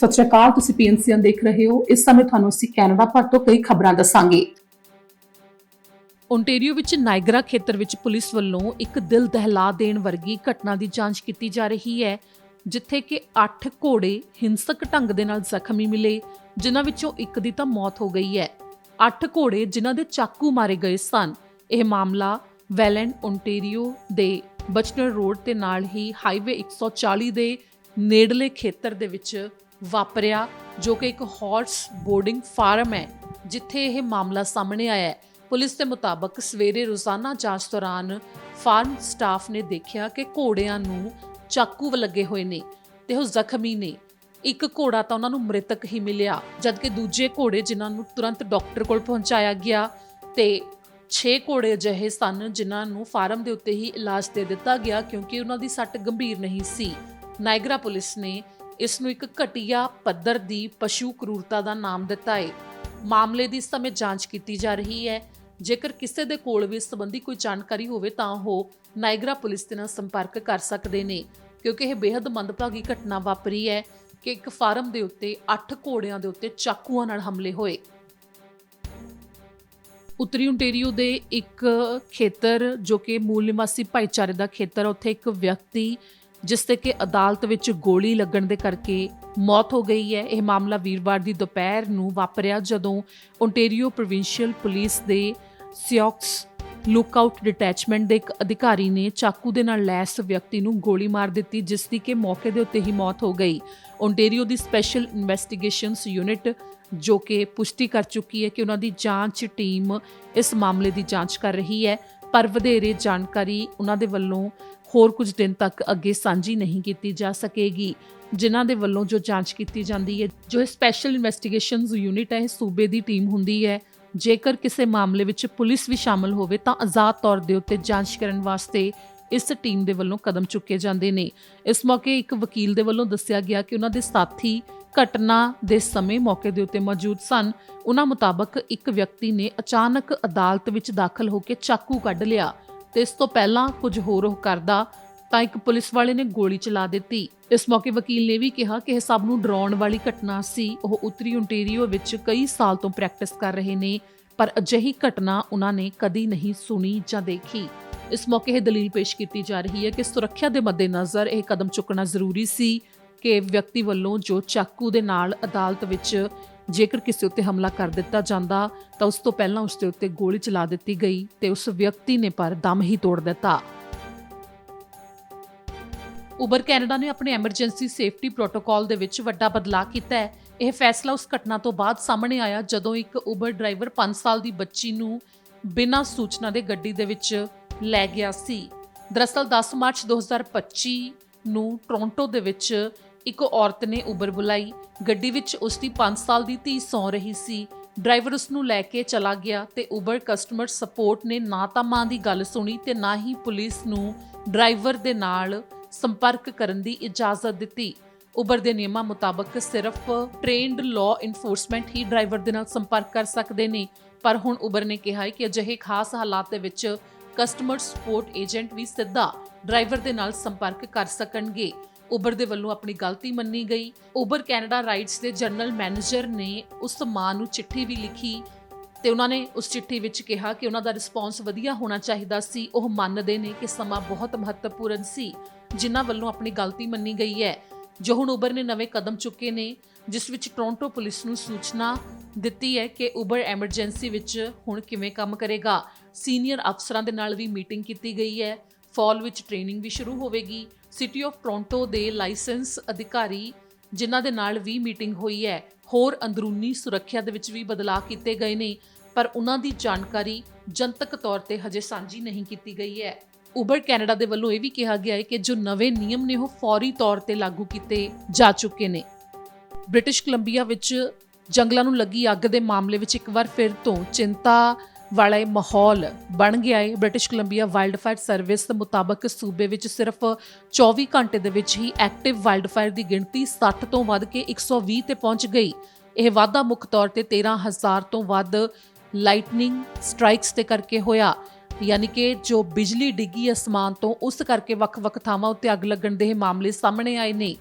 ਸਤਿ ਸ਼੍ਰੀ ਅਕਾਲ, ਤੁਸੀਂ ਪੀਐਨਸੀਐਨ ਦੇਖ ਰਹੇ ਹੋ। ਇਸ ਸਮੇਂ ਤੁਹਾਨੂੰ ਅਸੀਂ ਕੈਨੇਡਾ ਭਰ ਤੋਂ ਕਈ ਖਬਰਾਂ ਦੱਸਾਂਗੇ। ਓਨਟਾਰੀਓ ਵਿੱਚ ਨਾਇਗਰਾ ਖੇਤਰ ਵਿੱਚ ਪੁਲਿਸ ਵੱਲੋਂ ਇੱਕ ਦਿਲ ਦਹਿਲਾ ਦੇਣ ਵਰਗੀ ਘਟਨਾ ਦੀ ਜਾਂਚ ਕੀਤੀ ਜਾ ਰਹੀ ਹੈ, ਜਿੱਥੇ ਕਿ 8 ਘੋੜੇ ਹਿੰਸਕ ਢੰਗ ਦੇ ਨਾਲ ਜ਼ਖਮੀ ਮਿਲੇ, ਜਿਨ੍ਹਾਂ ਵਿੱਚੋਂ ਇੱਕ ਦੀ ਤਾਂ ਮੌਤ ਹੋ ਗਈ ਹੈ। 8 ਘੋੜੇ ਜਿਨ੍ਹਾਂ ਦੇ ਚਾਕੂ ਮਾਰੇ ਗਏ ਸਨ। ਇਹ ਮਾਮਲਾ ਵੈਲੈਂਡ ਓਨਟਾਰੀਓ ਦੇ ਬਚਨਰ ਰੋਡ ਤੇ ਨਾਲ ਹੀ ਹਾਈਵੇ 140 ਦੇ ਨੇੜਲੇ ਖੇਤਰ ਦੇ ਵਿੱਚ ਵਾਪਰਿਆ, ਜੋ ਕਿ ਇੱਕ ਹਾਰਸ ਬੋਰਡਿੰਗ ਫਾਰਮ ਹੈ, ਜਿੱਥੇ ਇਹ ਮਾਮਲਾ ਸਾਹਮਣੇ ਆਇਆ ਹੈ। ਪੁਲਿਸ ਦੇ ਮੁਤਾਬਕ ਸਵੇਰੇ ਰੋਜ਼ਾਨਾ ਜਾਂਚ ਦੌਰਾਨ ਫਾਰਮ ਸਟਾਫ ਨੇ ਦੇਖਿਆ ਕਿ ਘੋੜਿਆਂ ਨੂੰ ਚਾਕੂ ਲੱਗੇ ਹੋਏ ਨੇ ਤੇ ਉਹ ਜ਼ਖਮੀ ਨੇ। ਇੱਕ ਘੋੜਾ ਤਾਂ ਉਹਨਾਂ ਨੂੰ ਮ੍ਰਿਤਕ ਹੀ ਮਿਲਿਆ, ਜਦਕਿ ਦੂਜੇ ਘੋੜੇ ਜਿਨ੍ਹਾਂ ਨੂੰ ਤੁਰੰਤ ਡਾਕਟਰ ਕੋਲ ਪਹੁੰਚਾਇਆ ਗਿਆ ਤੇ 6 ਘੋੜੇ ਅਜਿਹੇ ਸਨ ਜਿਨ੍ਹਾਂ ਨੂੰ ਫਾਰਮ ਦੇ ਉੱਤੇ ਹੀ ਇਲਾਜ ਦੇ ਦਿੱਤਾ ਗਿਆ, ਕਿਉਂਕਿ ਉਹਨਾਂ ਦੀ ਸੱਟ ਗੰਭੀਰ ਨਹੀਂ ਸੀ। ਨਾਇਗਰਾ ਪੁਲਿਸ ਨੇ ਇਸ ਨੂੰ ਇੱਕ ਘਟੀਆ ਪੱਧਰ ਦੀ ਪਸ਼ੂ ਕਰੂਰਤਾ ਦਾ ਨਾਮ ਦਿੱਤਾ ਹੈ ਮਾਮਲੇ ਦੀ ਸਮੇਂ ਜਾਂਚ ਕੀਤੀ ਜਾ ਰਹੀ ਹੈ। ਜੇਕਰ ਕਿਸੇ ਦੇ ਕੋਲ ਵੀ ਇਸ ਸੰਬੰਧੀ ਕੋਈ ਜਾਣਕਾਰੀ ਹੋਵੇ ਤਾਂ ਉਹ ਨਾਇਗਰਾ ਪੁਲਿਸ ਦੇ ਨਾਲ ਸੰਪਰਕ ਕਰ ਸਕਦੇ ਨੇ, ਕਿਉਂਕਿ ਇਹ ਬੇहद ਮੰਦਭਾਗੀ ਘਟਨਾ ਵਾਪਰੀ ਹੈ ਕਿ ਇੱਕ ਫਾਰਮ ਦੇ ਉੱਤੇ 8 ਘੋੜਿਆਂ ਦੇ ਉੱਤੇ ਚਾਕੂਆਂ ਨਾਲ ਹਮਲੇ ਹੋਏ। ਉੱਤਰੀ ਓਨਟਾਰੀਓ ਦੇ ਇੱਕ ਖੇਤਰ ਜੋ ਕਿ ਮੂਲ ਨਿਵਾਸੀ ਭਾਈਚਾਰੇ ਦਾ ਖੇਤਰ ਉੱਥੇ ਇੱਕ ਵਿਅਕਤੀ ਜਿਸ ਤੇ ਕਿ ਅਦਾਲਤ ਵਿੱਚ ਗੋਲੀ ਲੱਗਣ ਦੇ ਕਰਕੇ ਮੌਤ ਹੋ ਗਈ ਹੈ। ਇਹ ਮਾਮਲਾ ਵੀਰਵਾਰ ਦੀ ਦੁਪਹਿਰ ਨੂੰ ਵਾਪਰਿਆ ਜਦੋਂ ਓਨਟਾਰੀਓ ਪ੍ਰੋਵਿੰਸ਼ੀਅਲ ਪੁਲਿਸ ਦੇ ਸਿਓਕਸ ਲੁੱਕਆਊਟ ਡਿਟੈਚਮੈਂਟ ਦੇ ਇੱਕ ਅਧਿਕਾਰੀ ਨੇ ਚਾਕੂ ਦੇ ਨਾਲ ਲੈਸ ਵਿਅਕਤੀ ਨੂੰ ਗੋਲੀ ਮਾਰ ਦਿੱਤੀ, ਜਿਸ ਦੀ ਕਿ ਮੌਕੇ ਦੇ ਉੱਤੇ ਹੀ ਮੌਤ ਹੋ ਗਈ। ਓਨਟਾਰੀਓ ਦੀ ਸਪੈਸ਼ਲ ਇਨਵੈਸਟੀਗੇਸ਼ਨਸ ਯੂਨਿਟ ਜੋ ਕਿ ਪੁਸ਼ਟੀ ਕਰ ਚੁੱਕੀ ਹੈ ਕਿ ਉਹਨਾਂ ਦੀ ਜਾਂਚ ਟੀਮ ਇਸ ਮਾਮਲੇ ਦੀ ਜਾਂਚ ਕਰ ਰਹੀ ਹੈ। ਪਰ ਵਧੇਰੇ ਜਾਣਕਾਰੀ ਉਹਨਾਂ ਦੇ ਵੱਲੋਂ ਹੋਰ ਕੁਝ ਦਿਨ ਤੱਕ ਅੱਗੇ ਸਾਂਝੀ ਨਹੀਂ ਕੀਤੀ ਜਾ ਸਕੇਗੀ, ਜਿਨ੍ਹਾਂ ਦੇ ਵੱਲੋਂ ਜੋ ਜਾਂਚ ਕੀਤੀ ਜਾਂਦੀ ਹੈ, ਜੋ ਸਪੈਸ਼ਲ ਇਨਵੈਸਟੀਗੇਸ਼ਨਸ ਯੂਨਿਟ ਹੈ, ਇਹ ਸੂਬੇ ਦੀ ਟੀਮ ਹੁੰਦੀ ਹੈ। ਜੇਕਰ ਕਿਸੇ ਮਾਮਲੇ ਵਿੱਚ ਪੁਲਿਸ ਵੀ ਸ਼ਾਮਲ ਹੋਵੇ ਤਾਂ ਆਜ਼ਾਦ ਤੌਰ ਦੇ ਉੱਤੇ ਜਾਂਚ ਕਰਨ ਵਾਸਤੇ ਇਸ ਟੀਮ ਦੇ ਵੱਲੋਂ ਕਦਮ ਚੁੱਕੇ ਜਾਂਦੇ ਨੇ। ਇਸ ਮੌਕੇ ਇੱਕ ਵਕੀਲ ਦੇ ਵੱਲੋਂ ਦੱਸਿਆ ਗਿਆ ਕਿ ਉਹਨਾਂ ਦੇ ਸਾਥੀ ਘਟਨਾ ਦੇ ਸਮੇਂ ਮੌਕੇ ਦੇ ਉੱਤੇ ਮੌਜੂਦ ਸਨ। ਉਹਨਾਂ ਮੁਤਾਬਕ ਇੱਕ ਵਿਅਕਤੀ ਨੇ ਅਚਾਨਕ ਅਦਾਲਤ ਵਿੱਚ ਦਾਖਲ ਹੋ ਕੇ ਚਾਕੂ ਕੱਢ ਲਿਆ ਤੇ ਇਸ ਤੋਂ ਪਹਿਲਾਂ ਕੁਝ ਹੋਰ ਉਹ ਕਰਦਾ ਤਾਂ ਇੱਕ ਪੁਲਿਸ ਵਾਲੇ ਨੇ ਗੋਲੀ ਚਲਾ ਦਿੱਤੀ। ਇਸ ਮੌਕੇ ਵਕੀਲ ਨੇ ਵੀ ਕਿਹਾ ਕਿ ਇਹ ਸਭ ਨੂੰ ਡਰਾਉਣ ਵਾਲੀ ਘਟਨਾ ਸੀ। ਉਹ ਉੱਤਰੀ ਓਨਟਾਰੀਓ ਵਿੱਚ ਕਈ ਸਾਲ ਤੋਂ ਪ੍ਰੈਕਟਿਸ ਕਰ ਰਹੇ ਨੇ, ਪਰ ਅਜਿਹੀ ਘਟਨਾ ਉਹਨਾਂ ਨੇ ਕਦੀ ਨਹੀਂ ਸੁਣੀ ਜਾਂ ਦੇਖੀ। ਇਸ ਮੌਕੇ ਇਹ ਦਲੀਲ ਪੇਸ਼ ਕੀਤੀ ਜਾ ਰਹੀ ਹੈ ਕਿ ਸੁਰੱਖਿਆ ਦੇ ਮੱਦੇਨਜ਼ਰ ਇਹ ਕਦਮ ਚੁੱਕਣਾ ਜ਼ਰੂਰੀ ਸੀ ਕਿ ਵਿਅਕਤੀ ਵੱਲੋਂ ਜੋ ਚਾਕੂ ਦੇ ਨਾਲ ਅਦਾਲਤ ਵਿੱਚ ਜੇਕਰ ਕਿਸੇ ਉੱਤੇ ਹਮਲਾ ਕਰ ਦਿੱਤਾ ਜਾਂਦਾ, ਤਾਂ ਉਸ ਤੋਂ ਪਹਿਲਾਂ ਉਸ ਦੇ ਉੱਤੇ ਗੋਲੀ ਚਲਾ ਦਿੱਤੀ ਗਈ ਤੇ ਉਸ ਵਿਅਕਤੀ ਨੇ ਪਰ ਦਮ ਹੀ ਤੋੜ ਦਿੱਤਾ। ਉਬਰ ਕੈਨੇਡਾ ਨੇ ਆਪਣੇ ਐਮਰਜੈਂਸੀ ਸੇਫਟੀ ਪ੍ਰੋਟੋਕਾਲ ਦੇ ਵਿੱਚ ਵੱਡਾ ਬਦਲਾਅ ਕੀਤਾ ਹੈ। ਇਹ ਫੈਸਲਾ ਉਸ ਘਟਨਾ ਤੋਂ ਬਾਅਦ ਸਾਹਮਣੇ ਆਇਆ ਜਦੋਂ ਇੱਕ ਉਬਰ ਡਰਾਈਵਰ 5 ਸਾਲ ਦੀ ਬੱਚੀ ਨੂੰ ਬਿਨਾਂ ਸੂਚਨਾ ਦੇ ਗੱਡੀ ਦੇ ਵਿੱਚ ਲੈ ਗਿਆ ਸੀ। ਦਰਅਸਲ 10 ਮਾਰਚ 2025 ਨੂੰ ਟੋਰਾਂਟੋ ਦੇ ਵਿੱਚ ਇੱਕ ਔਰਤ ਨੇ ਉਬਰ ਬੁਲਾਈ। ਗੱਡੀ ਵਿੱਚ ਉਸ ਦੀ 5 ਸਾਲ ਦੀ ਧੀ ਸੌਂ ਰਹੀ ਸੀ। ਡਰਾਈਵਰ ਉਸ ਨੂੰ ਲੈ ਕੇ ਚਲਾ ਗਿਆ ਤੇ ਉਬਰ ਕਸਟਮਰ ਸਪੋਰਟ ਨੇ ਨਾ ਤਾਂ ਮਾਂ ਦੀ ਗੱਲ ਸੁਣੀ ਤੇ ਨਾ ਹੀ ਪੁਲਿਸ ਨੂੰ ਡਰਾਈਵਰ ਦੇ ਨਾਲ ਸੰਪਰਕ ਕਰਨ ਦੀ ਇਜਾਜ਼ਤ ਦਿੱਤੀ। ਉਬਰ ਦੇ ਨਿਯਮਾਂ ਮੁਤਾਬਕ ਸਿਰਫ ਟ੍ਰੇਨਡ ਲਾਅ ਇਨਫੋਰਸਮੈਂਟ ਹੀ ਡਰਾਈਵਰ ਦੇ ਨਾਲ ਸੰਪਰਕ ਕਰ ਸਕਦੇ ਨੇ। ਪਰ ਹੁਣ ਉਬਰ ਨੇ ਕਿਹਾ ਹੈ ਕਿ ਅਜਿਹੇ ਖਾਸ ਹਾਲਾਤ ਦੇ ਵਿੱਚ ਕਸਟਮਰ ਸਪੋਰਟ ਏਜੰਟ ਵੀ ਸਿੱਧਾ ਡਰਾਈਵਰ ਦੇ ਨਾਲ ਸੰਪਰਕ ਕਰ ਸਕਣਗੇ। ਉਬਰ ਦੇ ਵੱਲੋਂ ਆਪਣੀ ਗਲਤੀ ਮੰਨੀ ਗਈ। ਉਬਰ ਕੈਨੇਡਾ ਰਾਈਟਸ ਦੇ ਜਨਰਲ ਮੈਨੇਜਰ ਨੇ ਉਸ ਮਾਂ ਨੂੰ ਚਿੱਠੀ ਵੀ ਲਿਖੀ ਤੇ ਉਹਨਾਂ ਨੇ ਉਸ ਚਿੱਠੀ ਵਿੱਚ ਕਿਹਾ ਕਿ ਉਹਨਾਂ ਦਾ ਰਿਸਪੌਂਸ ਵਧੀਆ ਹੋਣਾ ਚਾਹੀਦਾ ਸੀ। ਉਹ ਮੰਨਦੇ ਨੇ ਕਿ ਸਮਾਂ ਬਹੁਤ ਮਹੱਤਵਪੂਰਨ ਸੀ, ਜਿਨ੍ਹਾਂ ਵੱਲੋਂ ਆਪਣੀ ਗਲਤੀ ਮੰਨੀ ਗਈ ਹੈ। ਜੋ ਹੁਣ ਉਬਰ ਨੇ ਨਵੇਂ ਕਦਮ ਚੁੱਕੇ ਨੇ, ਜਿਸ ਵਿੱਚ ਟੋਰਾਂਟੋ ਪੁਲਿਸ ਨੂੰ ਸੂਚਨਾ ਦਿੱਤੀ ਹੈ ਕਿ ਉਬਰ ਐਮਰਜੈਂਸੀ ਵਿੱਚ ਹੁਣ ਕਿਵੇਂ ਕੰਮ ਕਰੇਗਾ। ਸੀਨੀਅਰ ਅਫਸਰਾਂ ਦੇ ਨਾਲ ਵੀ ਮੀਟਿੰਗ ਕੀਤੀ ਗਈ ਹੈ। ਫਾਲ ਵਿੱਚ ਟ੍ਰੇਨਿੰਗ ਵੀ ਸ਼ੁਰੂ ਹੋਵੇਗੀ। ਸਿਟੀ ਆਫ ਟੋਰਾਂਟੋ ਦੇ ਲਾਇਸੈਂਸ ਅਧਿਕਾਰੀ, ਜਿਨ੍ਹਾਂ ਦੇ ਨਾਲ ਵੀ ਮੀਟਿੰਗ ਹੋਈ ਹੈ, ਹੋਰ ਅੰਦਰੂਨੀ ਸੁਰੱਖਿਆ ਦੇ ਵਿੱਚ ਵੀ ਬਦਲਾਅ ਕੀਤੇ ਗਏ ਨੇ, ਪਰ ਉਹਨਾਂ ਦੀ ਜਾਣਕਾਰੀ ਜਨਤਕ ਤੌਰ ਤੇ ਹਜੇ ਸਾਂਝੀ ਨਹੀਂ ਕੀਤੀ ਗਈ ਹੈ। ਉਬਰ ਕੈਨੇਡਾ ਦੇ ਵੱਲੋਂ ਇਹ ਵੀ ਕਿਹਾ ਗਿਆ ਹੈ ਕਿ ਜੋ ਨਵੇਂ ਨਿਯਮ ਨੇ, ਉਹ ਫੌਰੀ ਤੌਰ ਤੇ ਲਾਗੂ ਕੀਤੇ ਜਾ ਚੁੱਕੇ ਨੇ। ਬ੍ਰਿਟਿਸ਼ ਕੋਲੰਬੀਆ ਵਿੱਚ ਜੰਗਲਾਂ ਨੂੰ ਲੱਗੀ ਅੱਗ ਦੇ ਮਾਮਲੇ ਵਿੱਚ ਇੱਕ ਵਾਰ ਫਿਰ ਤੋਂ ਚਿੰਤਾ ਵਾਲਾ ਇਹ ਮਾਹੌਲ ਬਣ ਗਿਆ ਹੈ। British Columbia wild fire service ਦੇ ਮੁਤਾਬਕ ਸੂਬੇ ਵਿੱਚ ਸਿਰਫ 24 ਘੰਟੇ ਦੇ ਵਿੱਚ ਹੀ ਐਕਟਿਵ ਵਾਈਲਡ ਫਾਇਰ ਦੀ ਗਿਣਤੀ 60 ਤੋਂ ਵੱਧ ਕੇ 120 ਤੇ ਪਹੁੰਚ ਗਈ। ਇਹ ਵਾਧਾ ਮੁੱਖ ਤੌਰ ਤੇ 13000 ਤੋਂ ਵੱਧ ਲਾਈਟਨਿੰਗ ਸਟ੍ਰਾਈਕਸ ਤੇ ਕਰਕੇ ਹੋਇਆ। ਯਾਨੀ ਕਿ ਜੋ ਬਿਜਲੀ ਡਿੱਗੀ ਅਸਮਾਨ ਤੋਂ, ਉਸ ਕਰਕੇ ਵੱਖ-ਵੱਖ ਥਾਵਾਂ ਉੱਤੇ ਅੱਗ ਲੱਗਣ ਦੇ ਮਾਮਲੇ ਸਾਹਮਣੇ ਆਏ ਨੇ।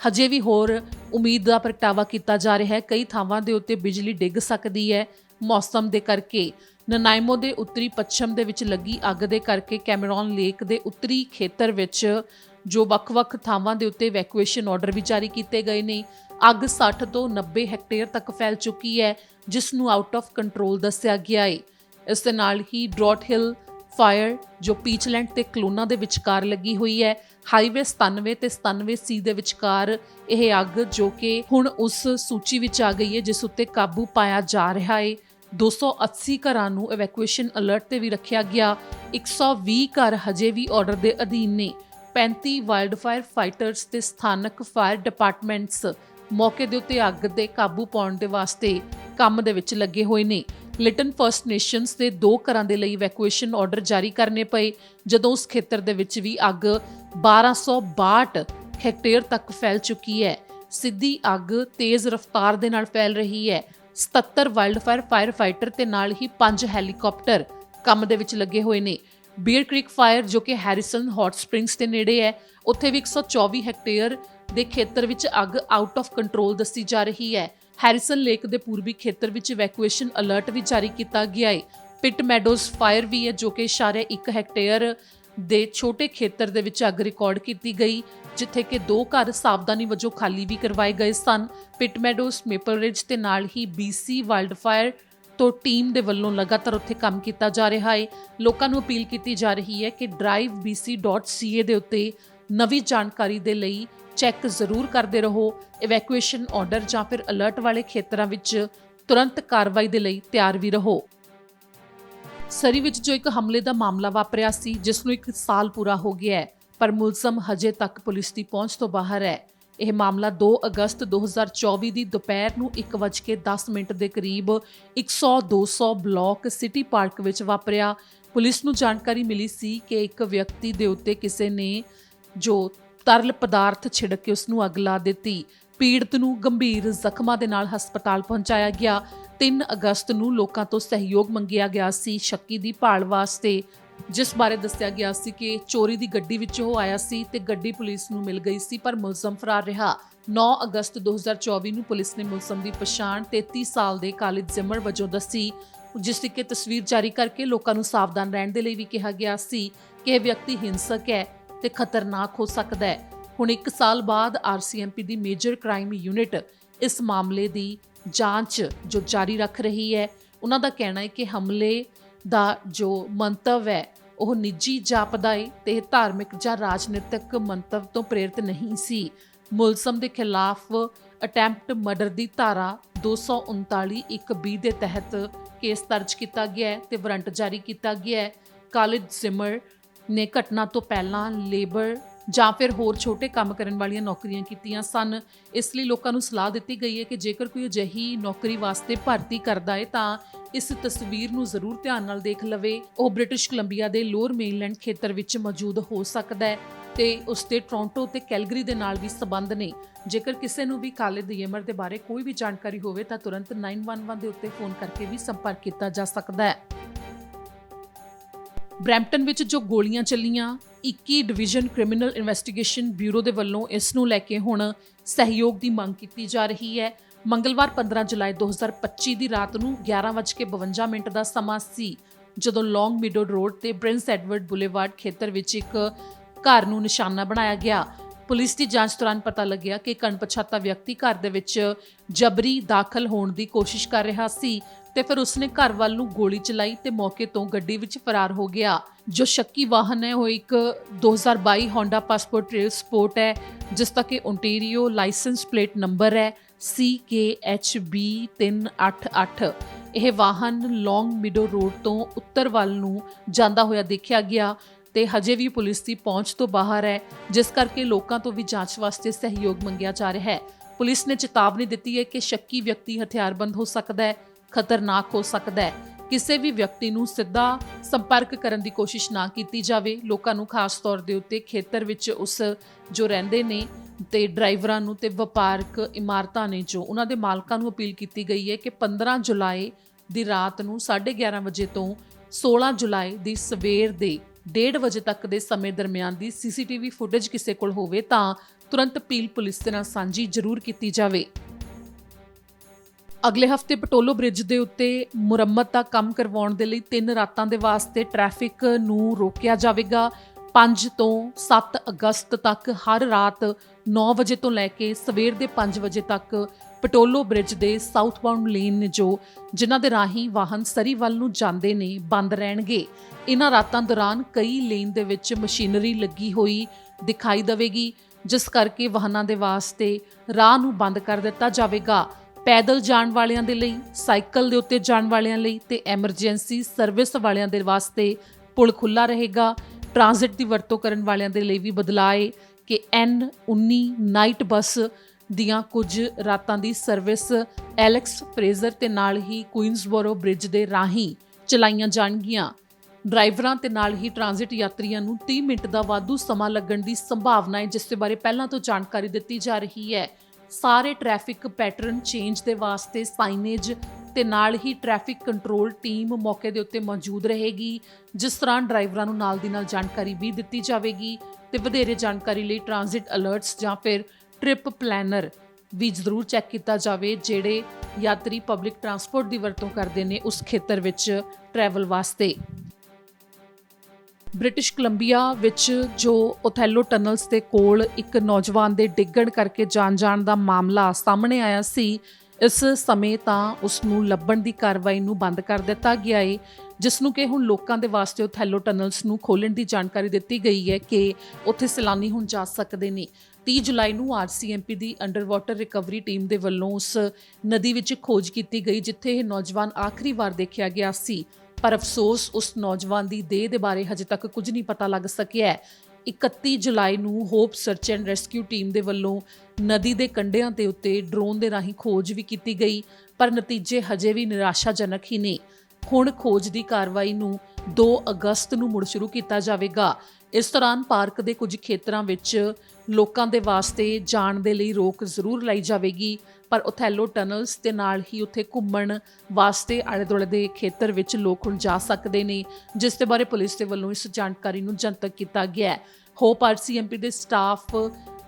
ਹਜੇ ਵੀ ਹੋਰ ਉਮੀਦ ਦਾ ਪ੍ਰਗਟਾਵਾ ਕੀਤਾ ਜਾ ਰਿਹਾ ਹੈ। ਕਈ ਥਾਵਾਂ ਦੇ ਉੱਤੇ ਬਿਜਲੀ ਡਿੱਗ ਸਕਦੀ ਹੈ ਮੌਸਮ ਦੇ ਕਰਕੇ। ਨਨਾਇਮੋ ਦੇ ਉੱਤਰੀ ਪੱਛਮ ਦੇ ਵਿੱਚ ਲੱਗੀ ਅੱਗ ਦੇ ਕਰਕੇ ਕੈਮਰੌਨ ਲੇਕ ਦੇ ਉੱਤਰੀ ਖੇਤਰ ਵਿੱਚ ਜੋ ਵੱਖ-ਵੱਖ ਥਾਵਾਂ ਦੇ ਉੱਤੇ ਵੈਕੂਏਸ਼ਨ ਆਰਡਰ ਵੀ ਜਾਰੀ ਕੀਤੇ ਗਏ ਨੇ, ਅੱਗ 60 ਤੋਂ 90 ਹੈਕਟੇਅਰ ਤੱਕ ਫੈਲ ਚੁੱਕੀ ਹੈ, ਜਿਸ ਨੂੰ ਆਊਟ ਆਫ ਕੰਟਰੋਲ ਦੱਸਿਆ ਗਿਆ ਹੈ ਇਸ ਦੇ ਨਾਲ ਹੀ ਡਰੌਟ ਹਿੱਲ ਫਾਇਰ ਜੋ ਪੀਚਲੈਂਡ ਤੇ ਕਲੋਨਾ ਦੇ ਵਿਚਕਾਰ ਲੱਗੀ ਹੋਈ ਹੈ ਹਾਈਵੇ 97 ਤੇ 97 ਸੀ ਦੇ ਵਿਚਕਾਰ ਇਹ ਅੱਗ ਜੋ ਕਿ ਹੁਣ ਉਸ ਸੂਚੀ ਵਿੱਚ ਆ ਗਈ ਹੈ, ਜਿਸ ਉੱਤੇ ਕਾਬੂ ਪਾਇਆ ਜਾ ਰਿਹਾ ਹੈ 280 ਘਰਾਂ ਨੂੰ ਇਵੈਕੂਏਸ਼ਨ ਅਲਰਟ ਤੇ ਵੀ ਰੱਖਿਆ ਗਿਆ। 120 ਘਰ ਹਜੇ ਵੀ ਆਰਡਰ ਦੇ ਅਧੀਨ ਨੇ। 35 ਵਾਈਲਡ ਫਾਇਰ ਫਾਈਟਰਸ ਤੇ ਸਥਾਨਕ ਫਾਇਰ ਡਿਪਾਰਟਮੈਂਟਸ ਮੌਕੇ ਦੇ ਉੱਤੇ ਅੱਗ ਤੇ ਕਾਬੂ ਪਾਉਣ ਦੇ ਵਾਸਤੇ ਕੰਮ ਦੇ ਵਿੱਚ ਲੱਗੇ ਹੋਏ ਨੇ। ਲਿਟਨ ਫਰਸਟ ਨੇਸ਼ਨਸ ਦੇ ਦੋ ਘਰਾਂ ਦੇ ਲਈ ਇਵੈਕੂਏਸ਼ਨ ਆਰਡਰ ਜਾਰੀ ਕਰਨੇ ਪਏ, ਜਦੋਂ ਉਸ ਖੇਤਰ ਦੇ ਵਿੱਚ ਵੀ ਅੱਗ 1262 ਹੈਕਟੇਅਰ ਤੱਕ ਫੈਲ ਚੁੱਕੀ ਹੈ। ਸਿੱਧੀ ਅੱਗ ਤੇਜ਼ ਰਫ਼ਤਾਰ ਦੇ ਨਾਲ ਫੈਲ ਰਹੀ ਹੈ। 77 ਵਾਈਲਡ ਫਾਇਰ ਫਾਇਰ ਫਾਈਟਰ ਤੇ ਨਾਲ ਹੀ 5 ਹੈਲੀਕਾਪਟਰ ਕੰਮ ਦੇ ਵਿੱਚ ਲੱਗੇ ਹੋਏ ਨੇ। ਬੀਅਰ ਕ੍ਰੀਕ ਫਾਇਰ, ਜੋ ਕਿ ਹੈਰਿਸਨ ਹੌਟ ਸਪ੍ਰਿੰਗਸ ਦੇ ਨੇੜੇ ਹੈ, ਉੱਥੇ ਵੀ 124 ਹੈਕਟੇਅਰ ਦੇ ਖੇਤਰ ਵਿੱਚ ਅੱਗ ਆਊਟ ਆਫ ਕੰਟਰੋਲ ਦੱਸੀ ਜਾ ਰਹੀ ਹੈ। ਹੈਰਿਸਨ ਲੇਕ ਦੇ ਪੂਰਬੀ ਖੇਤਰ ਵਿੱਚ ਇਵੈਕੂਏਸ਼ਨ ਅਲਰਟ ਵੀ ਜਾਰੀ ਕੀਤਾ ਗਿਆ ਹੈ। ਪਿਟ ਮੈਡੋਜ਼ ਫਾਇਰ ਵੀ ਹੈ, ਜੋ ਕਿ ਇਸ਼ਾਰੇ 1 ਹੈਕਟੇਅਰ ਦੇ ਛੋਟੇ ਖੇਤਰ ਦੇ ਵਿੱਚ ਅੱਗ ਰਿਕਾਰਡ ਕੀਤੀ ਗਈ, ਜਿੱਥੇ ਕਿ ਦੋ ਘਰ ਸਾਵਧਾਨੀ ਵਜੋਂ ਖਾਲੀ ਵੀ ਕਰਵਾਏ ਗਏ ਸਨ। ਪਿਟ ਮੈਡੋਜ਼, ਮੇਪਲ ਰਿਜ ਤੇ ਨਾਲ ਹੀ BC ਵਾਈਲਡ ਫਾਇਰ ਤੋਂ ਟੀਮ ਦੇ ਵੱਲੋਂ ਲਗਾਤਾਰ ਉੱਥੇ ਕੰਮ ਕੀਤਾ ਜਾ ਰਿਹਾ ਹੈ ਲੋਕਾਂ ਨੂੰ ਅਪੀਲ ਕੀਤੀ ਜਾ ਰਹੀ ਹੈ ਕਿ drivebc.ca ਦੇ ਉੱਤੇ ਨਵੀਂ ਜਾਣਕਾਰੀ ਦੇ ਲਈ ਚੈੱਕ ਜ਼ਰੂਰ ਕਰਦੇ ਰਹੋ। ਇਵੈਕੂਏਸ਼ਨ ਆਰਡਰ ਜਾਂ ਫਿਰ ਅਲਰਟ ਵਾਲੇ ਖੇਤਰਾਂ ਵਿੱਚ ਤੁਰੰਤ ਕਾਰਵਾਈ ਦੇ ਲਈ ਤਿਆਰ ਵੀ ਰਹੋ। ਸਰੀ ਵਿੱਚ ਜੋ ਇੱਕ ਹਮਲੇ ਦਾ ਮਾਮਲਾ ਵਾਪਰਿਆ ਸੀ, ਜਿਸ ਨੂੰ ਇੱਕ ਸਾਲ ਪੂਰਾ ਹੋ ਗਿਆ ਹੈ, ਪਰ ਮੁਲਜ਼ਮ ਹਜੇ ਤੱਕ ਪੁਲਿਸ ਦੀ ਪਹੁੰਚ ਤੋਂ ਬਾਹਰ ਹੈ। ਇਹ ਮਾਮਲਾ 2 ਅਗਸਤ 2024 ਦੀ ਦੁਪਹਿਰ ਨੂੰ 1:10 ਮਿੰਟ ਦੇ ਕਰੀਬ 100-200 ਬਲਾਕ ਸਿਟੀ ਪਾਰਕ ਵਿੱਚ ਵਾਪਰਿਆ। ਪੁਲਿਸ ਨੂੰ ਜਾਣਕਾਰੀ ਮਿਲੀ ਸੀ ਕਿ ਇੱਕ ਵਿਅਕਤੀ ਦੇ ਉੱਤੇ ਕਿਸੇ ਨੇ ਜੋ ਤਰਲ ਪਦਾਰਥ ਛਿੜਕ ਕੇ ਉਸ ਨੂੰ ਅੱਗ ਲਾ ਦਿੱਤੀ। ਪੀੜਤ ਨੂੰ ਗੰਭੀਰ ਜ਼ਖਮਾਂ ਦੇ ਨਾਲ ਹਸਪਤਾਲ ਪਹੁੰਚਾਇਆ ਗਿਆ। 3 ਅਗਸਤ ਨੂੰ ਲੋਕਾਂ ਤੋਂ ਸਹਿਯੋਗ ਮੰਗਿਆ ਗਿਆ ਸੀ ਸ਼ੱਕੀ ਦੀ ਭਾਲ ਵਾਸਤੇ। ਜਿਸ ਬਾਰੇ ਦੱਸਿਆ ਗਿਆ ਸੀ ਕਿ ਚੋਰੀ ਦੀ ਗੱਡੀ ਵਿੱਚ ਉਹ ਆਇਆ ਸੀ ਤੇ ਗੱਡੀ ਪੁਲਿਸ ਨੂੰ ਮਿਲ ਗਈ ਸੀ, ਪਰ ਮੁਲਜ਼ਮ ਫਰਾਰ ਰਿਹਾ। 9 ਅਗਸਤ 2024 ਨੂੰ ਪੁਲਿਸ ਨੇ ਮੁਲਜ਼ਮ ਦੀ ਪਛਾਣ 33 ਸਾਲ ਦੇ ਕਾਲਿਦ ਜ਼ਿਮਰ ਵਜੋਂ ਦੱਸੀ, ਜਿਸ ਦੀ ਕਿ ਤਸਵੀਰ ਜਾਰੀ ਕਰਕੇ ਲੋਕਾਂ ਨੂੰ ਸਾਵਧਾਨ ਰਹਿਣ ਦੇ ਲਈ ਵੀ ਕਿਹਾ ਗਿਆ ਸੀ ਕਿ ਇਹ ਵਿਅਕਤੀ ਹਿੰਸਕ ਹੈ ਤੇ ਖਤਰਨਾਕ ਹੋ ਸਕਦਾ ਹੈ। ਹੁਣ 1 ਸਾਲ ਬਾਅਦ ਆਰਸੀਐਮਪੀ ਦੀ ਮੇਜਰ ਕ੍ਰਾਈਮ ਯੂਨਿਟ ਇਸ ਮਾਮਲੇ ਦੀ ਜਾਂਚ ਜੋ ਜਾਰੀ ਰੱਖ ਰਹੀ ਹੈ, ਉਹਨਾਂ ਦਾ ਕਹਿਣਾ ਹੈ ਕਿ ਹਮਲੇ ਦਾ ਜੋ ਮੰਤਵ ਹੈ, ਉਹ ਨਿੱਜੀ ਜਾਪਦਾ ਹੈ ਤੇ ਧਾਰਮਿਕ ਜਾਂ ਰਾਜਨੀਤਿਕ ਮੰਤਵ ਤੋਂ ਪ੍ਰੇਰਿਤ ਨਹੀਂ ਸੀ। ਮੁਲਜ਼ਮ ਦੇ ਖਿਲਾਫ ਅਟੈਂਪਟ ਮਰਡਰ ਦੀ ਧਾਰਾ 239 ਇੱਕ ਬੀ ਦੇ ਤਹਿਤ ਕੇਸ ਦਰਜ ਕੀਤਾ ਗਿਆ ਹੈ ਤੇ ਵਾਰੰਟ ਜਾਰੀ ਕੀਤਾ ਗਿਆ ਹੈ। ਕਾਲਿਦ ਜ਼ਿਮਰ ਨੇ ਘਟਨਾ ਤੋਂ ਪਹਿਲਾਂ ਲੇਬਰ ਜਾਂ ਫਿਰ ਹੋਰ ਛੋਟੇ ਕੰਮ ਕਰਨ ਵਾਲੀਆਂ ਨੌਕਰੀਆਂ ਕੀਤੀਆਂ ਸਨ। ਇਸ ਲਈ ਲੋਕਾਂ ਨੂੰ ਸਲਾਹ ਦਿੱਤੀ ਗਈ ਹੈ ਕਿ ਜੇਕਰ ਕੋਈ ਅਜਿਹੀ ਨੌਕਰੀ ਵਾਸਤੇ ਭਰਤੀ ਕਰਦਾ ਹੈ, ਤਾਂ ਇਸ ਤਸਵੀਰ ਨੂੰ ਜ਼ਰੂਰ ਧਿਆਨ ਨਾਲ ਦੇਖ ਲਵੇ। ਉਹ ਬ੍ਰਿਟਿਸ਼ ਕੋਲੰਬੀਆ ਦੇ ਲੋਅਰ ਮੇਨਲੈਂਡ ਖੇਤਰ ਵਿੱਚ ਮੌਜੂਦ ਹੋ ਸਕਦਾ ਹੈ ਤੇ ਉਸ ਦੇ ਟੋਰਾਂਟੋ ਤੇ ਕੈਲਗਰੀ ਦੇ ਨਾਲ ਵੀ ਸਬੰਧ ਨੇ। ਜੇਕਰ ਕਿਸੇ ਨੂੰ ਵੀ ਖਾਲਿਦ ਯਮਰ ਦੇ ਬਾਰੇ ਕੋਈ ਵੀ ਜਾਣਕਾਰੀ ਹੋਵੇ, ਤਾਂ ਤੁਰੰਤ 911 ਦੇ ਉੱਤੇ ਫੋਨ ਕਰਕੇ ਵੀ ਸੰਪਰਕ ਕੀਤਾ ਜਾ ਸਕਦਾ ਹੈ। ਬ੍ਰੈਂਪਟਨ ਵਿੱਚ ਜੋ ਗੋਲੀਆਂ ਚੱਲੀਆਂ 21 ਡਿਵੀਜ਼ਨ ਕ੍ਰਿਮੀਨਲ ਇਨਵੈਸਟੀਗੇਸ਼ਨ ਬਿਊਰੋ ਦੇ ਵੱਲੋਂ ਇਸ ਨੂੰ ਲੈ ਕੇ ਹੁਣ ਸਹਿਯੋਗ ਦੀ ਮੰਗ ਕੀਤੀ ਜਾ ਰਹੀ ਹੈ। ਮੰਗਲਵਾਰ 15 ਜੁਲਾਈ 2025 ਦੀ ਰਾਤ ਨੂੰ 11:52 ਮਿੰਟ ਦਾ ਸਮਾਂ ਸੀ, ਜਦੋਂ ਲੌਂਗ ਮੀਡੋ ਰੋਡ ਤੇ ਪ੍ਰਿੰਸ ਐਡਵਰਡ ਬੁਲੇਵਾਰਡ ਖੇਤਰ ਵਿੱਚ ਇੱਕ ਘਰ ਨੂੰ ਨਿਸ਼ਾਨਾ ਬਣਾਇਆ ਗਿਆ। ਪੁਲਿਸ ਦੀ ਜਾਂਚ ਦੌਰਾਨ ਪਤਾ ਲੱਗਿਆ ਕਿ ਇੱਕ ਅਣਪਛਾਤਾ ਵਿਅਕਤੀ ਘਰ ਦੇ ਵਿੱਚ ਜਬਰੀ ਦਾਖਲ ਹੋਣ ਦੀ ਕੋਸ਼ਿਸ਼ ਕਰ ਰਿਹਾ ਸੀ। ਤੇ ਫਿਰ ਉਸਨੇ ਘਰ ਵੱਲ ਨੂੰ ਗੋਲੀ ਚਲਾਈ ਤੇ ਮੌਕੇ ਤੋਂ ਗੱਡੀ ਵਿੱਚ ਫਰਾਰ ਹੋ ਗਿਆ। ਜੋ ਸ਼ੱਕੀ ਵਾਹਨ ਹੈ, ਉਹ ਇੱਕ 2022 Honda ਪਾਸਪੋਰਟ ਰੇਲ ਸਪੋਰਟ ਹੈ, ਜਿਸ ਦਾ ਕਿ ਓਨਟਾਰੀਓ ਲਾਇਸੈਂਸ ਪਲੇਟ ਨੰਬਰ ਹੈ CKHB388 ਇਹ ਵਾਹਨ ਲੌਂਗ ਮਿਡੋ ਰੋਡ ਤੋਂ ਉੱਤਰ ਵੱਲ ਨੂੰ ਜਾਂਦਾ ਹੋਇਆ ਦੇਖਿਆ ਗਿਆ ਤੇ ਹਜੇ ਵੀ ਪੁਲਿਸ ਦੀ ਪਹੁੰਚ ਤੋਂ ਬਾਹਰ ਹੈ, ਜਿਸ ਕਰਕੇ ਲੋਕਾਂ ਤੋਂ ਵੀ ਜਾਂਚ ਵਾਸਤੇ ਸਹਿਯੋਗ ਮੰਗਿਆ ਜਾ ਰਿਹਾ ਹੈ। ਪੁਲਿਸ ਨੇ ਚੇਤਾਵਨੀ ਦਿੱਤੀ ਹੈ ਕਿ ਸ਼ੱਕੀ ਵਿਅਕਤੀ ਹਥਿਆਰਬੰਦ ਹੋ ਸਕਦਾ ਹੈ ਖਤਰਨਾਕ ਹੋ ਸਕਦਾ ਹੈ। ਕਿਸੇ ਵੀ ਵਿਅਕਤੀ ਨੂੰ ਸਿੱਧਾ ਸੰਪਰਕ ਕਰਨ ਦੀ ਕੋਸ਼ਿਸ਼ ਨਾ ਕੀਤੀ ਜਾਵੇ। ਲੋਕਾਂ ਨੂੰ ਖਾਸ ਤੌਰ ਦੇ ਉੱਤੇ ਖੇਤਰ ਵਿੱਚ ਉਸ ਜੋ ਰਹਿੰਦੇ ਨੇ ਤੇ ਡਰਾਈਵਰਾਂ ਨੂੰ ਤੇ ਵਪਾਰਕ ਇਮਾਰਤਾਂ ਨੇ ਜੋ ਉਹਨਾਂ ਦੇ ਮਾਲਕਾਂ ਨੂੰ ਅਪੀਲ ਕੀਤੀ ਗਈ ਹੈ ਕਿ 15 ਜੁਲਾਈ ਦੀ ਰਾਤ ਨੂੰ 11:30 ਵਜੇ ਤੋਂ 16 ਜੁਲਾਈ ਦੀ ਸਵੇਰ ਦੇ 1:30 ਵਜੇ ਤੱਕ ਦੇ ਸਮੇਂ ਦਰਮਿਆਨ ਦੀ ਸੀਸੀਟੀਵੀ ਫੁਟੇਜ ਕਿਸੇ ਕੋਲ ਹੋਵੇ ਤਾਂ ਤੁਰੰਤ ਅਪੀਲ ਪੁਲਿਸ ਦੇ ਨਾਲ ਸਾਂਝੀ ਜ਼ਰੂਰ ਕੀਤੀ ਜਾਵੇ। ਅਗਲੇ ਹਫ਼ਤੇ ਪਟੋਲੋ ਬ੍ਰਿਜ ਦੇ ਉੱਤੇ ਮੁਰੰਮਤ ਦਾ ਕੰਮ ਕਰਵਾਉਣ ਦੇ ਲਈ ਤਿੰਨ ਰਾਤਾਂ ਦੇ ਵਾਸਤੇ ਟ੍ਰੈਫਿਕ ਨੂੰ ਰੋਕਿਆ ਜਾਵੇਗਾ। 5 ਤੋਂ 7 ਅਗਸਤ ਤੱਕ ਹਰ ਰਾਤ 9 ਵਜੇ ਤੋਂ ਲੈ ਕੇ ਸਵੇਰ ਦੇ 5 ਵਜੇ ਤੱਕ ਪਟੋਲੋ ਬ੍ਰਿਜ ਦੇ ਸਾਊਥਬਾਉਂਡ ਲੇਨ ਨੇ ਜੋ ਜਿਨ੍ਹਾਂ ਦੇ ਰਾਹੀਂ ਵਾਹਨ ਸਰੀ ਵੱਲ ਨੂੰ ਜਾਂਦੇ ਨੇ ਬੰਦ ਰਹਿਣਗੇ। ਇਹਨਾਂ ਰਾਤਾਂ ਦੌਰਾਨ ਕਈ ਲੇਨ ਦੇ ਵਿੱਚ ਮਸ਼ੀਨਰੀ ਲੱਗੀ ਹੋਈ ਦਿਖਾਈ ਦੇਵੇਗੀ, ਜਿਸ ਕਰਕੇ ਵਾਹਨਾਂ ਦੇ ਵਾਸਤੇ ਰਾਹ ਨੂੰ ਬੰਦ ਕਰ ਦਿੱਤਾ ਜਾਵੇਗਾ। ਪੈਦਲ ਜਾਣ ਵਾਲਿਆਂ ਦੇ ਲਈ, ਸਾਈਕਲ ਦੇ ਉੱਤੇ ਜਾਣ ਵਾਲਿਆਂ ਲਈ ਤੇ ਐਮਰਜੈਂਸੀ ਸਰਵਿਸ ਵਾਲਿਆਂ ਦੇ ਵਾਸਤੇ ਪੁਲ ਖੁੱਲਾ ਰਹੇਗਾ। ਟ੍ਰਾਂਜ਼ਿਟ ਦੀ ਵਰਤੋਂ ਕਰਨ ਵਾਲਿਆਂ ਦੇ ਲਈ ਵੀ ਬਦਲਾਏ ਕਿ N19 ਨਾਈਟ ਬੱਸ ਦੀਆਂ ਕੁਝ ਰਾਤਾਂ ਦੀ ਸਰਵਿਸ ਐਲੈਕਸ ਫਰੇਜ਼ਰ ਤੇ ਨਾਲ ਹੀ ਕੁਈਨਸਬੋਰੋ ਬ੍ਰਿਜ ਦੇ ਰਾਹੀਂ ਚਲਾਈਆਂ ਜਾਣਗੀਆਂ। ਡਰਾਈਵਰਾਂ ਤੇ ਨਾਲ ਹੀ ਟ੍ਰਾਂਜ਼ਿਟ ਯਾਤਰੀਆਂ ਨੂੰ 30 ਮਿੰਟ ਦਾ ਵਾਧੂ ਸਮਾਂ ਲੱਗਣ ਦੀ ਸੰਭਾਵਨਾ ਹੈ ਜਿਸ ਦੇ ਬਾਰੇ ਪਹਿਲਾਂ ਤੋਂ ਜਾਣਕਾਰੀ ਦਿੱਤੀ ਜਾ ਰਹੀ ਹੈ। ਸਾਰੇ ਟ੍ਰੈਫਿਕ ਪੈਟਰਨ ਚੇਂਜ ਦੇ ਵਾਸਤੇ ਸਾਈਨੇਜ ਤੇ ਨਾਲ ਹੀ ਟ੍ਰੈਫਿਕ ਕੰਟਰੋਲ ਟੀਮ ਮੌਕੇ ਦੇ ਉੱਤੇ ਮੌਜੂਦ ਰਹੇਗੀ, ਜਿਸ ਤਰ੍ਹਾਂ ਡਰਾਈਵਰਾਂ ਨੂੰ ਨਾਲ ਦੀ ਨਾਲ ਜਾਣਕਾਰੀ ਵੀ ਦਿੱਤੀ ਜਾਵੇਗੀ ਤੇ ਵਧੇਰੇ ਜਾਣਕਾਰੀ ਲਈ ਟ੍ਰਾਂਜ਼ਿਟ ਅਲਰਟਸ ਜਾਂ ਫਿਰ ਟ੍ਰਿਪ ਪਲੈਨਰ ਵੀ ਜ਼ਰੂਰ ਚੈੱਕ ਕੀਤਾ ਜਾਵੇ, ਜਿਹੜੇ ਯਾਤਰੀ ਪਬਲਿਕ ਟਰਾਂਸਪੋਰਟ ਦੀ ਵਰਤੋਂ ਕਰਦੇ ਨੇ ਉਸ ਖੇਤਰ ਵਿੱਚ ਟਰੈਵਲ ਵਾਸਤੇ। ਬ੍ਰਿਟਿਸ਼ ਕੋਲੰਬੀਆ ਵਿੱਚ ਜੋ ਓਥੈਲੋ ਟਨਲਸ ਦੇ ਕੋਲ ਇੱਕ ਨੌਜਵਾਨ ਦੇ ਡਿੱਗਣ ਕਰਕੇ ਜਾਨ ਜਾਣ ਦਾ ਮਾਮਲਾ ਸਾਹਮਣੇ ਆਇਆ ਸੀ, ਇਸ ਸਮੇਂ ਤਾਂ ਉਸ ਨੂੰ ਲੱਭਣ ਦੀ ਕਾਰਵਾਈ ਨੂੰ ਬੰਦ ਕਰ ਦਿੱਤਾ ਗਿਆ ਏ, ਜਿਸ ਨੂੰ ਕਿ ਹੁਣ ਲੋਕਾਂ ਦੇ ਵਾਸਤੇ ਓਥੈਲੋ ਟਨਲਸ ਨੂੰ ਖੋਲਣ ਦੀ ਜਾਣਕਾਰੀ ਦਿੱਤੀ ਗਈ ਹੈ ਕਿ ਉੱਥੇ ਸੈਲਾਨੀ ਹੁਣ ਜਾ ਸਕਦੇ ਨੇ। 30 ਜੁਲਾਈ ਨੂੰ ਆਰਸੀਐਮਪੀ ਦੀ ਅੰਡਰ ਵਾਟਰ ਰਿਕਵਰੀ ਟੀਮ ਦੇ ਵੱਲੋਂ ਉਸ ਨਦੀ ਵਿੱਚ ਖੋਜ ਕੀਤੀ ਗਈ, ਜਿੱਥੇ ਇਹ ਨੌਜਵਾਨ ਆਖਰੀ ਵਾਰ ਦੇਖਿਆ ਗਿਆ ਸੀ। ਪਰ ਅਫਸੋਸ ਉਸ ਨੌਜਵਾਨ ਦੀ ਦੇਹ ਦੇ ਬਾਰੇ ਹਜੇ ਤੱਕ ਕੁਝ ਨਹੀਂ ਪਤਾ ਲੱਗ ਸਕਿਆ ਹੈ। 31 ਜੁਲਾਈ ਨੂੰ Hope search and rescue team ਦੇ ਵੱਲੋਂ ਨਦੀ ਦੇ ਕੰਢਿਆਂ ਤੇ ਉੱਤੇ ਡਰੋਨ ਦੇ ਰਾਹੀਂ ਖੋਜ ਵੀ ਕੀਤੀ ਗਈ, ਪਰ ਨਤੀਜੇ ਹਜੇ ਵੀ ਨਿਰਾਸ਼ਾਜਨਕ ਹੀ ਨੇ। ਹੁਣ ਖੋਜ ਦੀ ਕਾਰਵਾਈ ਨੂੰ 2 ਅਗਸਤ ਨੂੰ ਮੁੜ ਸ਼ੁਰੂ ਕੀਤਾ ਜਾਵੇਗਾ। ਇਸ ਦੌਰਾਨ ਪਾਰਕ ਦੇ ਕੁਝ ਖੇਤਰਾਂ ਵਿੱਚ ਲੋਕਾਂ ਦੇ ਵਾਸਤੇ ਜਾਣ ਦੇ ਲਈ ਰੋਕ ਜ਼ਰੂਰ ਲਾਈ ਜਾਵੇਗੀ। ਪਰ ਓਥੈਲੋ ਟਨਲਸ ਦੇ ਨਾਲ ਹੀ ਉੱਥੇ ਘੁੰਮਣ ਵਾਸਤੇ ਆਲੇ ਦੁਆਲੇ ਦੇ ਖੇਤਰ ਵਿੱਚ ਲੋਕ ਹੁਣ ਜਾ ਸਕਦੇ ਨੇ, ਜਿਸ ਦੇ ਬਾਰੇ ਪੁਲਿਸ ਦੇ ਵੱਲੋਂ ਇਸ ਜਾਣਕਾਰੀ ਨੂੰ ਜਨਤਕ ਕੀਤਾ ਗਿਆ ਹੈ। ਹੋਪ ਆਰਸੀਐਮਪੀ ਦੇ ਸਟਾਫ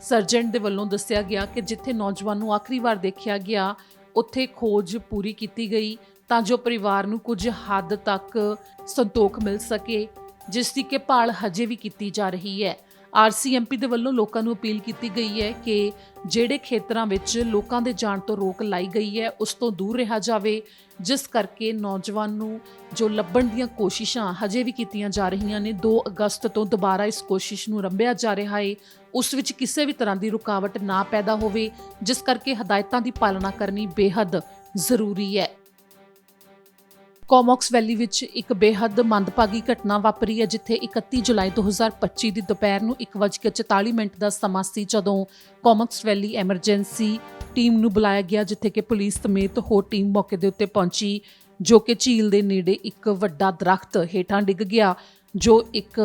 ਸਰਜੈਂਟ ਦੇ ਵੱਲੋਂ ਦੱਸਿਆ ਗਿਆ ਕਿ ਜਿੱਥੇ ਨੌਜਵਾਨ ਨੂੰ ਆਖਰੀ ਵਾਰ ਦੇਖਿਆ ਗਿਆ, ਉੱਥੇ ਖੋਜ ਪੂਰੀ ਕੀਤੀ ਗਈ ਤਾਂ ਜੋ ਪਰਿਵਾਰ ਨੂੰ ਕੁਝ ਹੱਦ ਤੱਕ ਸੰਤੋਖ ਮਿਲ ਸਕੇ, ਜਿਸ ਦੀ ਕਿ ਭਾਲ ਹਜੇ ਵੀ ਕੀਤੀ ਜਾ ਰਹੀ ਹੈ। ਆਰਸੀਐਮਪੀ ਦੇ ਵੱਲੋਂ ਲੋਕਾਂ ਨੂੰ ਅਪੀਲ ਕੀਤੀ ਗਈ ਹੈ ਕਿ ਜਿਹੜੇ ਖੇਤਰਾਂ ਵਿੱਚ ਲੋਕਾਂ ਦੇ ਜਾਣ ਤੋਂ ਰੋਕ ਲਾਈ ਗਈ ਹੈ, ਉਸ ਤੋਂ ਦੂਰ ਰਿਹਾ ਜਾਵੇ, ਜਿਸ ਕਰਕੇ ਨੌਜਵਾਨ ਨੂੰ ਜੋ ਲੱਭਣ ਦੀਆਂ ਕੋਸ਼ਿਸ਼ਾਂ ਹਜੇ ਵੀ ਕੀਤੀਆਂ ਜਾ ਰਹੀਆਂ ਨੇ 2 ਅਗਸਤ ਤੋਂ ਦੁਬਾਰਾ ਇਸ ਕੋਸ਼ਿਸ਼ ਨੂੰ ਰੰਭਿਆ ਜਾ ਰਿਹਾ ਹੈ, ਉਸ ਵਿੱਚ ਕਿਸੇ ਵੀ ਤਰ੍ਹਾਂ ਦੀ ਰੁਕਾਵਟ ਨਾ ਪੈਦਾ ਹੋਵੇ, ਜਿਸ ਕਰਕੇ ਹਦਾਇਤਾਂ ਦੀ ਪਾਲਣਾ ਕਰਨੀ ਬੇਹੱਦ ਜ਼ਰੂਰੀ ਹੈ। ਕੋਮੌਕਸ ਵੈਲੀ ਵਿੱਚ ਇੱਕ ਬੇਹੱਦ ਮੰਦਭਾਗੀ ਘਟਨਾ ਵਾਪਰੀ ਹੈ, ਜਿੱਥੇ 31 ਜੁਲਾਈ 2025 ਦੀ ਦੁਪਹਿਰ ਨੂੰ 1:44 ਮਿੰਟ ਦਾ ਸਮਾਂ ਸੀ, ਜਦੋਂ ਕੋਮੌਕਸ ਵੈਲੀ ਐਮਰਜੈਂਸੀ ਟੀਮ ਨੂੰ ਬੁਲਾਇਆ ਗਿਆ, ਜਿੱਥੇ ਕਿ ਪੁਲਿਸ ਸਮੇਤ ਹੋਰ ਟੀਮ ਮੌਕੇ ਦੇ ਉੱਤੇ ਪਹੁੰਚੀ, ਜੋ ਕਿ ਝੀਲ ਦੇ ਨੇੜੇ ਇੱਕ ਵੱਡਾ ਦਰਖਤ ਹੇਠਾਂ ਡਿੱਗ ਗਿਆ, ਜੋ ਇੱਕ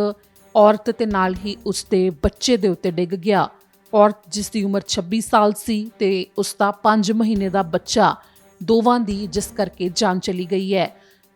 ਔਰਤ ਤੇ ਨਾਲ ਹੀ ਉਸ ਦੇ ਬੱਚੇ ਦੇ ਉੱਤੇ ਡਿੱਗ ਗਿਆ। ਔਰਤ ਜਿਸ ਦੀ ਉਮਰ 26 ਸਾਲ ਸੀ ਤੇ ਉਸ ਦਾ 5 ਮਹੀਨੇ ਦਾ ਬੱਚਾ ਦੋਵਾਂ ਦੀ ਜਿਸ ਕਰਕੇ ਜਾਨ ਚਲੀ ਗਈ ਹੈ।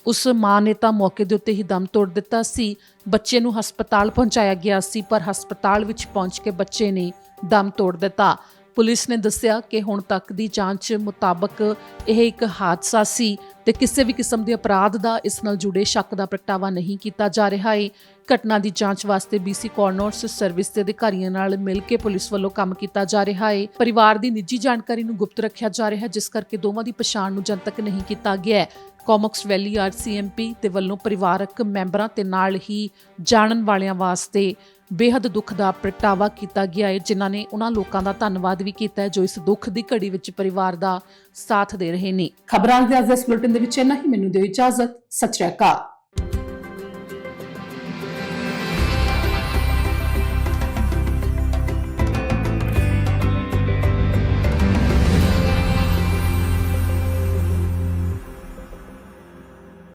ਉਸ ਮਾਂ ਨੇ ਤਾਂ ਮੌਕੇ ਦੇ ਉੱਤੇ ਹੀ ਦਮ ਤੋੜ ਦਿੱਤਾ ਸੀ। ਬੱਚੇ ਨੂੰ ਹਸਪਤਾਲ ਪਹੁੰਚਾਇਆ ਗਿਆ ਸੀ, ਪਰ ਹਸਪਤਾਲ ਵਿੱਚ ਪਹੁੰਚ ਕੇ ਬੱਚੇ ਨੇ ਦਮ ਤੋੜ ਦਿੱਤਾ। ਪੁਲਿਸ ਨੇ ਦੱਸਿਆ ਕਿ ਹੁਣ ਤੱਕ ਦੀ ਜਾਂਚ ਮੁਤਾਬਕ ਇਹ ਇੱਕ ਹਾਦਸਾ ਸੀ ਤੇ ਕਿਸੇ ਵੀ ਕਿਸਮ ਦੇ ਅਪਰਾਧ ਦਾ ਇਸ ਨਾਲ ਜੁੜੇ ਸ਼ੱਕ ਦਾ ਪ੍ਰਗਟਾਵਾ ਨਹੀਂ ਕੀਤਾ ਜਾ ਰਿਹਾ ਹੈ ਘਟਨਾ ਦੀ ਜਾਂਚ ਵਾਸਤੇ ਬੀਸੀ ਕੋਰਨਰਸ ਸਰਵਿਸ ਦੇ ਅਧਿਕਾਰੀਆਂ ਨਾਲ ਮਿਲ ਕੇ ਪੁਲਿਸ ਵੱਲੋਂ ਕੰਮ ਕੀਤਾ ਜਾ ਰਿਹਾ ਹੈ ਪਰਿਵਾਰ ਦੀ ਨਿੱਜੀ ਜਾਣਕਾਰੀ ਨੂੰ ਗੁਪਤ ਰੱਖਿਆ ਜਾ ਰਿਹਾ ਹੈ ਜਿਸ ਕਰਕੇ ਦੋਵਾਂ ਦੀ ਪਛਾਣ ਨੂੰ ਜਨਤਕ ਨਹੀਂ ਕੀਤਾ ਗਿਆ। ਹੈ ਕੋਮਕਸ ਵੈਲੀ ਆਰਸੀਐਮਪੀ ਦੇ ਵੱਲੋਂ ਪਰਿਵਾਰਕ ਮੈਂਬਰਾਂ ਤੇ ਨਾਲ ਹੀ ਜਾਣਨ ਵਾਲਿਆਂ ਵਾਸਤੇ ਬੇहद ਦੁੱਖ ਦਾ ਪ੍ਰਗਟਾਵਾ ਕੀਤਾ ਗਿਆ ਹੈ, ਜਿਨ੍ਹਾਂ ਨੇ ਉਹਨਾਂ ਲੋਕਾਂ ਦਾ ਧੰਨਵਾਦ ਵੀ ਕੀਤਾ ਹੈ, ਜੋ ਇਸ ਦੁੱਖ ਦੀ ਘੜੀ ਵਿੱਚ ਪਰਿਵਾਰ ਦਾ ਸਾਥ ਦੇ ਰਹੇ ਨੇ। ਖਬਰਾਂ ਦੇ ਅੱਜ ਇਸ ਬੁਲੇਟਿਨ ਦੇ ਵਿੱਚ ਇੰਨਾ ਹੀ। ਮੈਨੂੰ ਦਿਓ ਇਜਾਜ਼ਤ। ਸਤਿ ਸ਼੍ਰੀ ਅਕਾਲ।